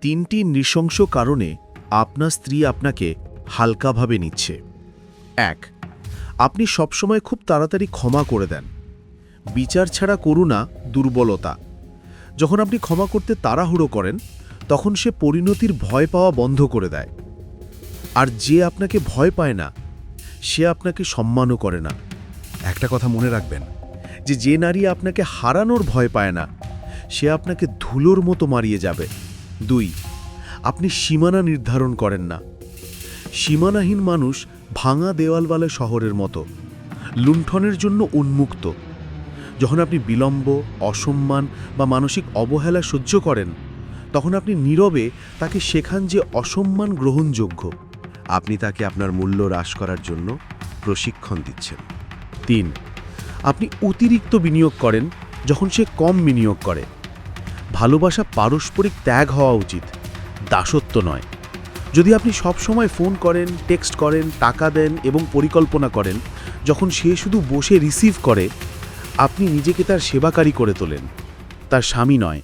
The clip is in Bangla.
তিনটি নৃশংস কারণে আপনার স্ত্রী আপনাকে হালকাভাবে নিচ্ছে। এক, আপনি সবসময় খুব তাড়াতাড়ি ক্ষমা করে দেন। বিচার ছাড়া করুণা দুর্বলতা। যখন আপনি ক্ষমা করতে তাড়াহুড়ো করেন, তখন সে পরিণতির ভয় পাওয়া বন্ধ করে দেয়। আর যে আপনাকে ভয় পায় না, সে আপনাকে সম্মানও করে না। একটা কথা মনে রাখবেন, যে যে নারী আপনাকে হারানোর ভয় পায় না, সে আপনাকে ধুলোর মতো মারিয়ে যাবে। দুই, আপনি সীমানা নির্ধারণ করেন না। সীমানাহীন মানুষ ভাঙা দেওয়ালওয়ালা শহরের মতো, লুণ্ঠনের জন্য উন্মুক্ত। যখন আপনি বিলম্ব, অসম্মান বা মানসিক অবহেলা সহ্য করেন, তখন আপনি নীরবে তাকে শেখান যে অসম্মান গ্রহণযোগ্য। আপনি তাকে আপনার মূল্য হ্রাস করার জন্য প্রশিক্ষণ দিচ্ছেন। তিন, আপনি অতিরিক্ত বিনিয়োগ করেন যখন সে কম বিনিয়োগ করে। ভালোবাসা পারস্পরিক ত্যাগ হওয়া উচিত। দাসত্ব নয়। যদি আপনি সব সময় ফোন করেন, টেক্সট করেন, টাকা দেন এবং পরিকল্পনা করেন, যখন সে শুধু বসে রিসিভ করে, আপনি নিজেকে তার সেবাকারী করে তোলেন। তার স্বামী নয়।